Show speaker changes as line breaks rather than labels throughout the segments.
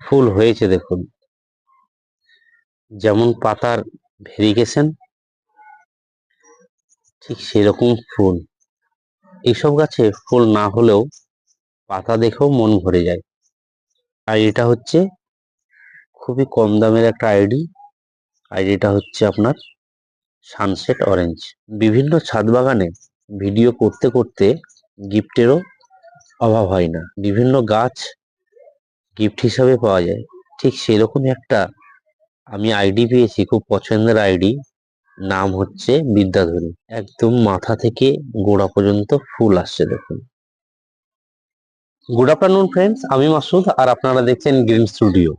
ফুল হয়েছে দেখুন। যেমন পাতার ভেরিগেশন, ঠিক সেরকম ফুল। এইসব গাছে ফুল না হলেও পাতা দেখেও মন ভরে যায়। আর এটা হচ্ছে খুবই কম দামের একটা আইডি। আইডিটা হচ্ছে আপনার সানসেট অরেঞ্জ। বিভিন্ন ছাদ বাগানে ভিডিও করতে করতে গিফটেরও অভাব হয় না। বিভিন্ন গাছ গিফট হিসাবে পাওয়া যায়। ঠিক সেরকমই একটা আমি আইডি পেয়েছি, খুব পছন্দের আইডি নাম হচ্ছে বিদ্যাধরী। একদম মাথা থেকে গোড়া পর্যন্ত ফুল আসছে দেখুন। গুড আফটারনুন ফ্রেন্ডস আমি মাসুদ আর আপনারা দেখছেন গ্রিন স্টুডিও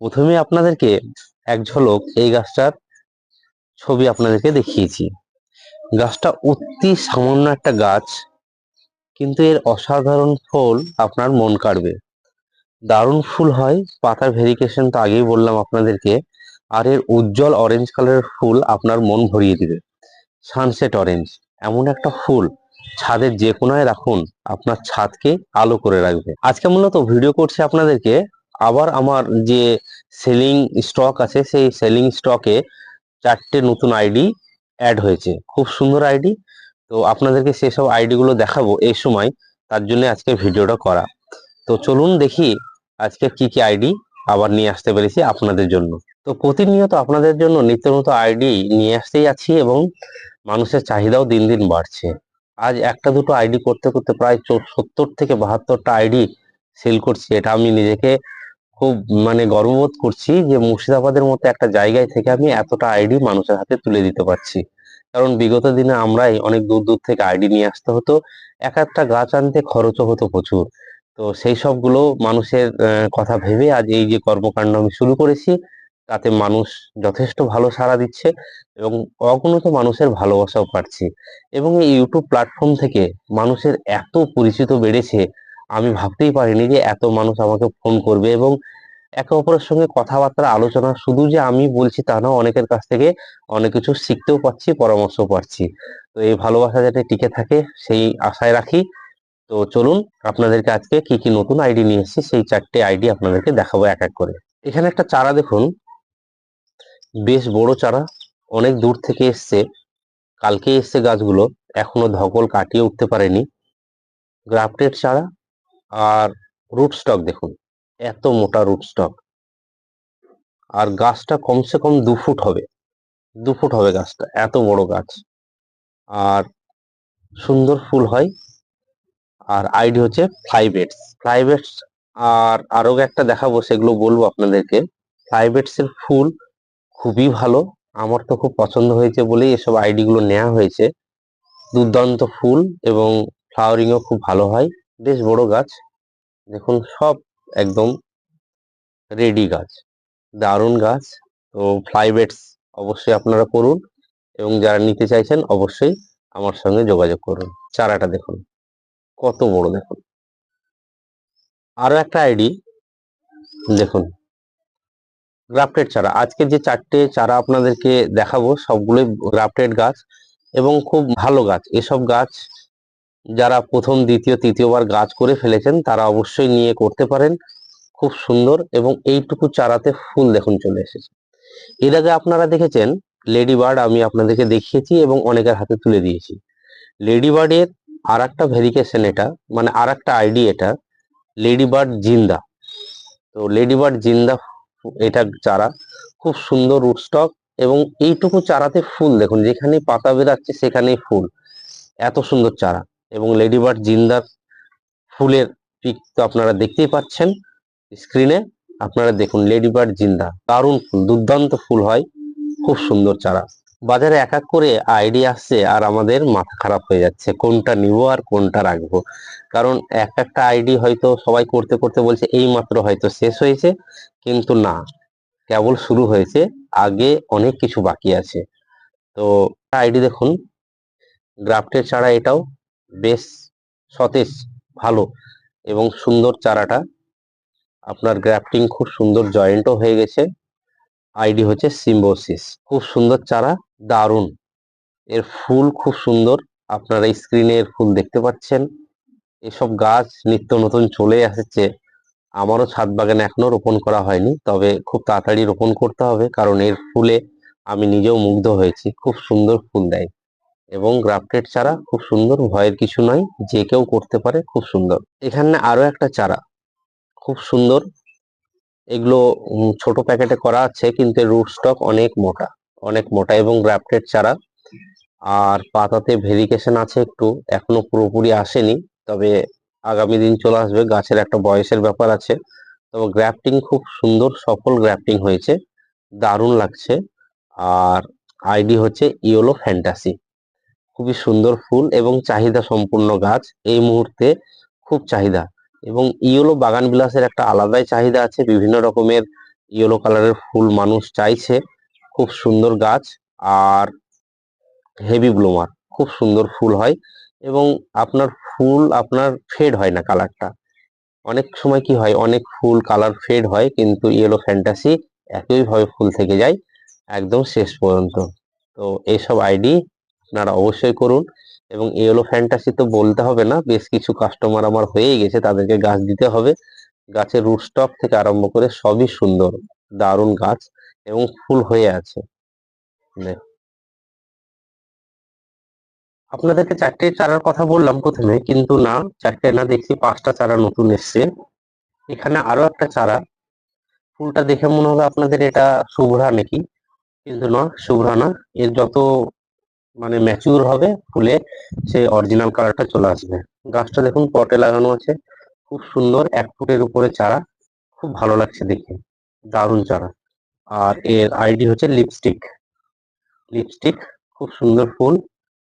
প্রথমে আপনাদেরকে এক ঝলক এই গাছটার ছবি আপনাদেরকে দেখিয়েছি। গাছটা অতি সামান্য একটা গাছ, কিন্তু এর অসাধারণ ফল আপনার মন কাড়বে। দারুণ ফুল হয়। পাতার ভেরিকেশন তো আগেই বললাম আপনাদেরকে। আর এর উজ্জ্বল অরেঞ্জ কালারের ফুল আপনার মন ভরিয়ে দিবে। সানসেট অরেঞ্জ এমন একটা ফুল ছাদের যে কোনায় রাখুন, আপনার ছাদকে আলো করে রাখবে। আজকে মূলত ভিডিও করছি আপনাদেরকে আবার আমার যে সেলিং স্টক আছে, সেই সেলিং স্টকে চারটে নতুন আইডি অ্যাড হয়েছে। খুব সুন্দর আইডি তো আপনাদেরকে সেসব আইডিগুলো দেখাবো এই সময়, তার জন্য আজকে ভিডিওটা করা। তো চলুন দেখি আজকে কি কি আইডি আবার নিয়ে আসতে পেরেছি আপনাদের জন্য। তো প্রতিনিয়ত আপনাদের জন্য নিত্য নতুন আইডি নিয়ে আসতেই আছি এবং মানুষের চাহিদাও দিন দিন বাড়ছে। আজ একটা দুটো আইডি করতে করতে প্রায় সত্তর থেকে বাহাত্তরটা আইডি সেল করছি। এটা আমি নিজেকে খুব মানে গর্ববোধ করছি যে মুর্শিদাবাদের মতো একটা জায়গায় থেকে আমি এতটা আইডি মানুষের হাতে তুলে দিতে পারছি। কারণ বিগত দিনে আমরাই অনেক দূর দূর থেকে আইডি নিয়ে আসতে হতো। এক একটা গাছ আনতে খরচও হতো প্রচুর। তো সেই সবগুলো মানুষের কথা ভেবে আজ এই যে কর্মকাণ্ড আমি শুরু করেছি, তাতে মানুষ যথেষ্ট ভালো সাড়া দিচ্ছে এবং অগণিত মানুষের ভালোবাসাও পাচ্ছি। এবং এই ইউটিউব প্ল্যাটফর্ম থেকে মানুষের এত পরিচিত বেড়েছে, আমি ভাবতেই পারিনি যে এত মানুষ আমাকে ফোন করবে এবং একে অপরের সঙ্গে কথাবার্তা, আলোচনা, শুধু যে আমি বলছি তা না, অনেকের কাছ থেকে অনেক কিছু শিখতেও পাচ্ছি, পরামর্শও পাচ্ছি। তো এই ভালোবাসা যাতে টিকে থাকে, সেই আশায় রাখি। তো চলুন আপনাদেরকে আজকে কি কি নতুন আইডি নিয়ে এসেছি, সেই চারটে আইডি আপনাদেরকে দেখাবো এক এক করে। এখানে একটা চারা দেখুন, বেশ বড় চারা, অনেক দূর থেকে এসছে। কালকে এসছে গাছগুলো, এখনও ধকল কাটিয়ে উঠতে পারেনি। গ্রাফটেড চারা আর রুট স্টক দেখুন, এত মোটা রুট স্টক। আর গাছটা কমসে কম দু ফুট হবে, দু ফুট হবে গাছটা, এত বড় গাছ। আর সুন্দর ফুল হয় আর আইডি হচ্ছে ফ্লাইবেটস ফ্লাইবেটস আর আরও একটা দেখাবো, সেগুলো বলব আপনাদেরকে। ফ্লাইবেটস এর ফুল খুবই ভালো, আমার তো খুব পছন্দ হয়েছে বলেই এসব আইডি গুলো নেওয়া হয়েছে। দুর্দান্ত ফুল এবং ফ্লাওয়ারিংও খুব ভালো হয়, বেশ বড় গাছ। দেখুন, সব একদম রেডি গাছ, দারুণ গাছ। তো ফ্লাইবেটস অবশ্যই আপনারা করুন এবং যারা নিতে চাইছেন অবশ্যই আমার সঙ্গে যোগাযোগ করুন। চারাটা দেখুন। কত বড় দেখুন। আরও একটা আইডি, দেখুন। গ্রাফটেড চারা, আজকে যে চারটে চারা আপনাদেরকে দেখাবো, সবগুলোই গ্রাফটেড গাছ এবং খুব ভালো গাছ। এসব গাছ যারা প্রথম, দ্বিতীয়, তৃতীয়বার গাছ করে ফেলেছেন, তারা অবশ্যই নিয়ে করতে পারেন। খুব সুন্দর এবং এইটুকু চারাতে ফুল দেখুন চলে এসেছে। এর আগে আপনারা দেখেছেন, লেডি বার্ড আমি আপনাদেরকে দেখিয়েছি এবং অনেকের হাতে তুলে দিয়েছি। লেডি বার্ডের আর একটা ভেরিকেশন এটা মানে আর একটা আইডি এটা লেডি বার্ড জিন্দা। তো লেডি বার্ড জিন্দা এটা চারা খুব সুন্দর রুটস্টক এবং এইটুকু চারাতে ফুল, দেখুন যেখানে পাতা বেরাচ্ছে সেখানেই ফুল। এত সুন্দর চারা এবং লেডি বার্ড জিন্দার ফুলের পিক তো আপনারা দেখতেই পাচ্ছেন স্ক্রিনে, আপনারা দেখুন লেডি বার্ড জিন্দা, দারুণ ফুল, দুর্দান্ত ফুল হয়, খুব সুন্দর চারা। বাজারে এক এক করে আইডি আসছে আর আমাদের মাথা খারাপ হয়ে যাচ্ছে। কোনটা নিব আর কোনটা রাখব? কারণ এক একটা আইডি হয়তো সবাই করতে করতে বলছে, এই মাত্র হয়তো শেষ হয়েছে। কিন্তু না, কেবল শুরু হয়েছে, আগে অনেক কিছু বাকি আছে। তো আইডি দেখুন, গ্রাফটের চারা এটাও বেশ সতেজ, ভালো এবং সুন্দর চারাটা। আপনার গ্রাফটিং খুব সুন্দর জয়েন্টও হয়ে গেছে। আইডি হচ্ছে সিম্বোসিস খুব সুন্দর চারা, দারুণ। এর ফুল খুব সুন্দর। আপনারা স্ক্রিনে এর ফুল দেখতে পাচ্ছেন। এসব গাছ নিত্য নতুন চলে আসছে আমারও ছাদ বাগানে এখনও রোপণ করা হয়নি, তবে খুব তাড়াতাড়ি রোপণ করতে হবে, কারণ এর ফুলে আমি নিজেও মুগ্ধ হয়েছি। খুব সুন্দর ফুল দেয়। এবং গ্রাফটেড চারা খুব সুন্দর, ভয়ের কিছু নয় যে কেউ করতে পারে খুব সুন্দর। এখানে আরও একটা চারা, খুব সুন্দর। এগুলো ছোট প্যাকেটে করা আছে, কিন্তু রুট স্টক অনেক মোটা অনেক মোটা এবং গ্রাফটেড চারা। আর পাতাতে ভেরিকেশন আছে একটু, এখনও পুরোপুরি আসেনি, তবে আগামী দিন চলে আসবে, গাছের একটা বয়সের ব্যাপার আছে। তবে গ্রাফটিং খুব সুন্দর, সফল গ্রাফটিং হয়েছে, দারুণ লাগছে। আর আইডি হচ্ছে ইয়েলো ফ্যান্টাসি খুবই সুন্দর ফুল এবং চাহিদা সম্পূর্ণ গাছ, এই মুহূর্তে খুব চাহিদা। এবং ইয়েলো বাগান বিলাসের একটা আলাদাই চাহিদা আছে। বিভিন্ন রকমের ইয়েলো কালারের ফুল মানুষ চাইছে। খুব সুন্দর গাছ আর হেভি ব্লুমার। খুব সুন্দর ফুল হয় এবং আপনার ফুল আপনার ফেড হয় না কালারটা অনেক সময় কি হয়, অনেক ফুল কালার ফেড হয় কিন্তু ইয়েলো ফ্যান্টাসি একইভাবে ফুল থেকে যায় একদম শেষ পর্যন্ত। তো এইসব আইডি আপনারা অবশ্যই করুন। এবং ইয়েলো ফ্যান্টাসি তো বলতে হবে না, বেশ কিছু কাস্টমার আমার হয়েই গেছে, তাদেরকে গাছ দিতে হবে। গাছের রুট স্টক থেকে আরম্ভ করে সবই সুন্দর, দারুণ গাছ এবং ফুল হয়ে আছে। আপনাদেরকে চারটে চারার কথা বললাম প্রথমে, কিন্তু না, চারটে না দেখছি, পাঁচটা চারা নতুন এসছে। এখানে আরও একটা চারা, ফুলটা দেখে মনে হলো আপনাদের এটা শুভ্রা নাকি, কিন্তু না, শুভ্রা না। এর যত মানে ম্যাচিউর হবে, ফুলে সেই অরিজিনাল কালারটা চলে আসবে। গাছটা দেখুন পটে লাগানো আছে, খুব সুন্দর, এক ফুটের উপরে চারা, খুব ভালো লাগছে দেখে, দারুণ চারা। আর এর আইডি হচ্ছে লিপস্টিক লিপস্টিক খুব সুন্দর ফুল,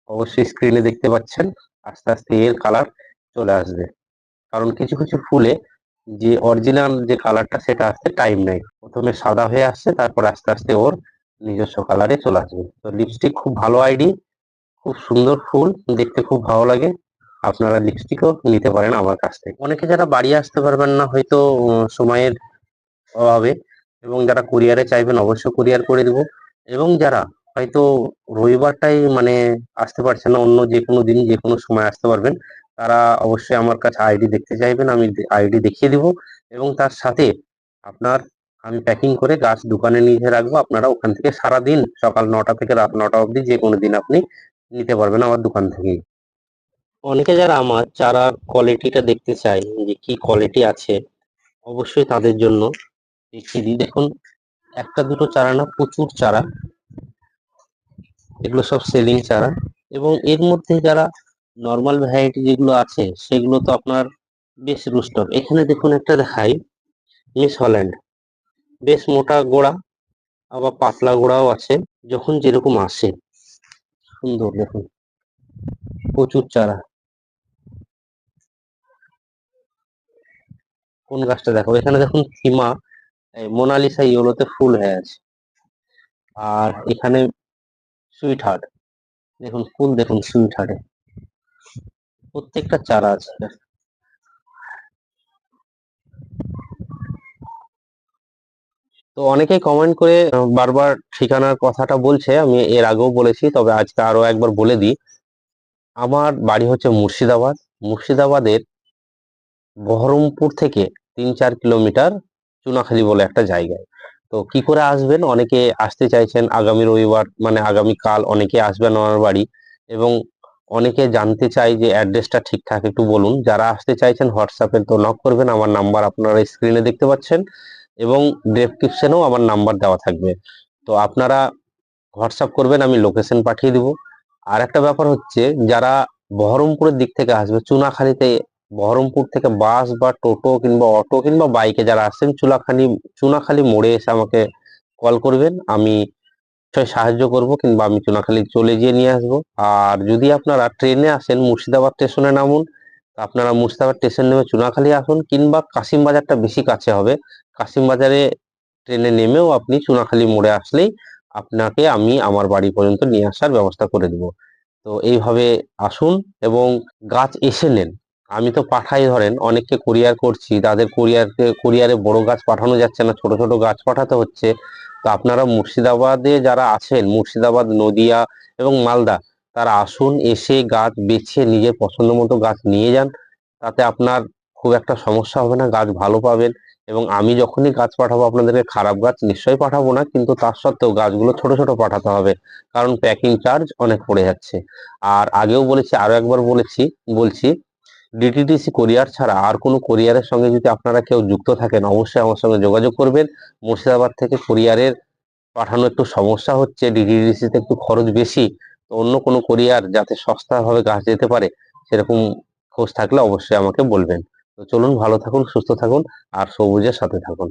অবশ্যই স্ক্রিনে দেখতে পাচ্ছেন, আস্তে আস্তে এর কালার চলে আসবে। কারণ কিছু কিছু ফুলে যে অরিজিনাল যে কালারটা সেটা আসতে টাইম নেয় প্রথমে সাদা হয়ে আসছে, তারপর আস্তে আস্তে ওর নিজস্ব কালারে চলে আসবে। তো লিপস্টিক খুব ভালো আইডি খুব সুন্দর ফুল, দেখতে খুব ভালো লাগে। আপনারা লিপস্টিকও নিতে পারেন আমার কাছ থেকে। অনেকে যারা বাড়ি আসতে পারবেন না, হয়তো সময়ের অভাবে এবং যারা কুরিয়ারে চাইবেন অবশ্যই কুরিয়ার করে দিব। এবং যারা হয়তো রবিবারটাই মানে আসতে পারছেন না, অন্য যে কোনো দিন যে কোনো সময় আসতে পারবেন, তারা অবশ্যই আমার কাছে আইডি দেখতে চাইবেন, আমি আইডি দেখিয়ে দিব। এবং তার সাথে আপনার আমি প্যাকিং করে গাছ দোকানে নিয়ে রাখব। আপনারা ওখান থেকে সারা দিন সকাল নটা থেকে রাত নটা অবধি যে কোনো দিন আপনি নিতে পারবেন আমার দোকান থেকেই। অনেকে যারা আমার চারার কোয়ালিটিটা দেখতে চায় যে কি কোয়ালিটি আছে, অবশ্যই তাদের জন্য দেখিয়ে দিই। দেখুন, একটা দুটো চারা না, প্রচুর চারা। এগুলো সব সেলিং চারা। এবং এর মধ্যে যারা নর্মাল ভ্যারাইটি যেগুলো আছে, সেগুলো তো আপনার বেশ রুস্টক এখানে দেখুন একটা দেখাই মিস হল্যান্ড বেশ মোটা গোড়া, আবার পাতলা গোড়াও আছে, যখন যেরকম আসে। সুন্দর, দেখুন। প্রচুর চারা। কোন গাছটা দেখো এখানে দেখুন এই মোনালিসা ইয়েলোতে ফুল হয়ে আছে। আর এখানে সুইট হার্ট দেখুন, ফুল দেখুন সুইট হার্টে প্রত্যেকটা চারা আছে। তো অনেকেই কমেন্ট করে বারবার ঠিকানার কথাটা বলছে, আমি এর আগেও বলেছি, তবে আজকে আরও একবার বলে দিই। আমার বাড়ি হচ্ছে মুর্শিদাবাদ। মুর্শিদাবাদের বহরমপুর থেকে তিন চার কিলোমিটার চুনাখালী বলে একটা জায়গায়। তো কি করে আসবেন? অনেকে আসতে চাইছেন আগামী রবিবার মানে আগামী কাল অনেকে আসবেন আমার বাড়ি। এবং অনেকে জানতে চাই যে অ্যাড্রেসটা ঠিকঠাক, একটু বলুন। যারা আসতে চাইছেন, হোয়াটসঅ্যাপে তো নক করবেন, আমার নাম্বার আপনারা স্ক্রিনে দেখতে পাচ্ছেন। এবং ডেসক্রিপশনেও আমার নাম্বার দেওয়া থাকবে। তো আপনারা হোয়াটসঅ্যাপ করবেন, আমি লোকেশন পাঠিয়ে দিব। আর একটা ব্যাপার হচ্ছে, যারা বহরমপুরের দিক থেকে আসবে, চুনাখালিতে বহরমপুর থেকে বাস বা টোটো কিংবা অটো কিংবা বাইকে যারা আসছেন চুনাখালী চুনাখালি মোড়ে এসে আমাকে কল করবেন। আমি সাহায্য করব কিংবা আমি চুনাখালি চলে গিয়ে নিয়ে আসব। আর যদি আপনারা ট্রেনে আসেন, মুর্শিদাবাদ স্টেশনে নামুন আপনারা মুর্শিদাবাদ স্টেশন নেমে চুনাখালী আসুন কিংবা কাশিম বাজারটা বেশি কাছে হবে। কাশিম বাজারে ট্রেনে নেমেও আপনি চুনাখালী মোড়ে আসলেই আপনাকে আমি আমার বাড়ি পর্যন্ত নিয়ে আসার ব্যবস্থা করে দিব। তো এইভাবে আসুন এবং গাছ এসে নেন। আমি তো পাঠাই ধরেন, অনেককে কুরিয়ার করছি, তাদের কুরিয়ারকে কুরিয়ারে বড় গাছ পাঠানো যাচ্ছে না, ছোট ছোট গাছ পাঠাতে হচ্ছে। তো আপনারা মুর্শিদাবাদে যারা আছেন, মুর্শিদাবাদ, নদিয়া এবং মালদা তারা আসুন, এসে গাছ বেছে নিজের পছন্দ মতো গাছ নিয়ে যান। তাতে আপনার খুব একটা সমস্যা হবে না, গাছ ভালো পাবেন এবং আমি যখনই গাছ পাঠাবো আপনাদেরকে খারাপ গাছ নিশ্চয়ই পাঠাবো না, কিন্তু তার সত্ত্বেও গাছগুলো ছোট ছোট পাঠাতে হবে, কারণ প্যাকিং চার্জ অনেক পড়ে যাচ্ছে। আর আগেও বলেছি আরও একবার বলেছি, বলছি ডিটিডিসি কোরিয়ার ছাড়া আর কোনো কোরিয়ারের সঙ্গে যদি আপনারা কেউ যুক্ত থাকেন, অবশ্যই আমার সঙ্গে যোগাযোগ করবেন। মুর্শিদাবাদ থেকে কোরিয়ারের পাঠানো একটু সমস্যা হচ্ছে ডিটিডিসিতে একটু খরচ বেশি অন্য কোনো কোরিয়ার যাতে সস্তাভাবে গাছ যেতে পারে, সেরকম খোঁজ থাকলে অবশ্যই আমাকে বলবেন। তো চলুন, ভালো থাকুন, সুস্থ থাকুন, আর সবুজের সাথে থাকুন।